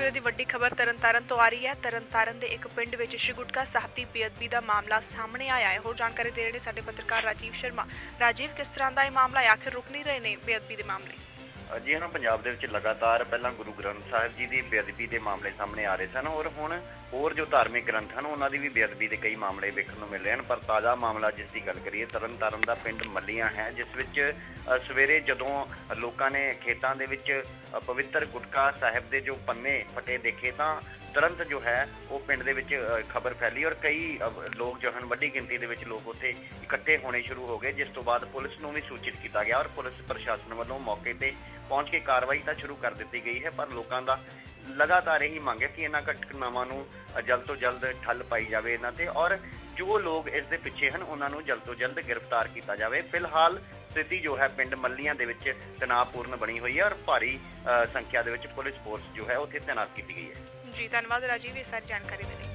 ਵੇਲੇ ਦੀ ਵੱਡੀ ਖਬਰ ਤਰਨਤਾਰਨ ਤੋਂ ਆ ਰਹੀ ਹੈ। ਤਰਨਤਾਰਨ ਦੇ ਇੱਕ ਪਿੰਡ ਵਿੱਚ ਸ਼੍ਰੀ ਗੁਟਕਾ ਸਾਹਿਬ ਦੀ ਬੇਅਦਬੀ ਦਾ ਮਾਮਲਾ ਸਾਹਮਣੇ ਆਇਆ ਹੈ। ਹੋਰ ਜਾਣਕਾਰੀ ਦੇ ਰਹੇ ਨੇ ਸਾਡੇ ਪੱਤਰਕਾਰ ਰਾਜੀਵ ਸ਼ਰਮਾ। ਰਾਜੀਵ, ਕਿਸ ਤਰ੍ਹਾਂ ਦਾ ਇਹ ਮਾਮਲਾ ਹੈ? ਆਖਿਰ ਰੁਕ ਨਹੀਂ ਰਹੇ ਨੇ ਬੇਅਦਬੀ ਦੇ ਮਾਮਲੇ। ਜੀ ਹਾਂ ਪੰਜਾਬ ਦੇ ਵਿੱਚ ਲਗਾਤਾਰ ਪਹਿਲਾਂ ਗੁਰੂ ਗ੍ਰੰਥ ਸਾਹਿਬ ਜੀ ਦੀ ਬੇਅਦਬੀ ਦੇ ਮਾਮਲੇ ਸਾਹਮਣੇ ਆ ਰਹੇ ਸਨ ਔਰ ਹੁਣ ਹੋਰ ਜੋ ਧਾਰਮਿਕ ਗ੍ਰੰਥ ਹਨ, ਉਹਨਾਂ ਦੀ ਵੀ ਬੇਅਦਬੀ ਦੇ ਕਈ ਮਾਮਲੇ ਵੇਖਣ ਨੂੰ ਮਿਲ ਰਹੇ ਹਨ। ਪਰ ਤਾਜ਼ਾ ਮਾਮਲਾ ਜਿਸ ਦੀ ਗੱਲ ਕਰੀਏ, ਤਰਨਤਾਰਨ ਦਾ ਪਿੰਡ ਮੱਲੀਆਂ ਹੈ, ਜਿਸ ਵਿੱਚ ਸਵੇਰੇ ਜਦੋਂ ਲੋਕਾਂ ਨੇ ਖੇਤਾਂ ਦੇ ਵਿੱਚ ਪਵਿੱਤਰ ਗੁਟਕਾ ਸਾਹਿਬ ਦੇ ਜੋ ਪੰਨੇ ਫਟੇ ਦੇਖੇ ਤਾਂ ਤੁਰੰਤ ਜੋ ਹੈ, ਉਹ ਪਿੰਡ ਦੇ ਵਿੱਚ ਖਬਰ ਫੈਲੀ ਔਰ ਕਈ ਲੋਕ ਜੋ ਹਨ, ਵੱਡੀ ਗਿਣਤੀ ਦੇ ਵਿੱਚ ਲੋਕ ਉੱਥੇ ਇਕੱਠੇ ਹੋਣੇ ਸ਼ੁਰੂ ਹੋ ਗਏ, ਜਿਸ ਤੋਂ ਬਾਅਦ ਪੁਲਿਸ ਨੂੰ ਵੀ ਸੂਚਿਤ ਕੀਤਾ ਗਿਆ ਔਰ ਪੁਲਿਸ ਪ੍ਰਸ਼ਾਸਨ ਵੱਲੋਂ ਮੌਕੇ ਤੇ ਪਹੁੰਚ ਕੇ ਕਾਰਵਾਈ ਤਾਂ ਸ਼ੁਰੂ ਕਰ ਦਿੱਤੀ ਗਈ ਹੈ, ਪਰ ਲੋਕਾਂ ਦਾ ਲਗਾਤਾਰ ਇਹੀ ਮੰਗ ਹੈ ਕਿ ਇਹਨਾਂ ਘਟਨਾਵਾਂ ਨੂੰ ਜਲਦ ਤੋਂ ਜਲਦ ਠੱਲ ਪਾਈ ਜਾਵੇ ਇਹਨਾਂ ਤੇ ਔਰ ਜੋ ਲੋਕ ਇਸ ਦੇ ਪਿੱਛੇ ਹਨ, ਉਹਨਾਂ ਨੂੰ ਜਲਦ ਤੋਂ ਜਲਦ ਗ੍ਰਿਫਤਾਰ ਕੀਤਾ ਜਾਵੇ। ਫਿਲਹਾਲ ਸਥਿਤੀ ਜੋ ਹੈ, ਪਿੰਡ ਮੱਲੀਆਂ ਦੇ ਵਿੱਚ ਤਣਾਅਪੂਰਨ ਬਣੀ ਹੋਈ ਹੈ ਔਰ ਭਾਰੀ ਸੰਖਿਆ ਦੇ ਵਿੱਚ ਪੁਲਿਸ ਫੋਰਸ ਜੋ ਹੈ, ਉੱਥੇ ਤੈਨਾਤ ਕੀਤੀ ਗਈ ਹੈ। ਜੀ, ਧੰਨਵਾਦ ਰਾਜੀਵ ਇਹ ਸਾਰੀ ਜਾਣਕਾਰੀ ਦੇ ਲਈ।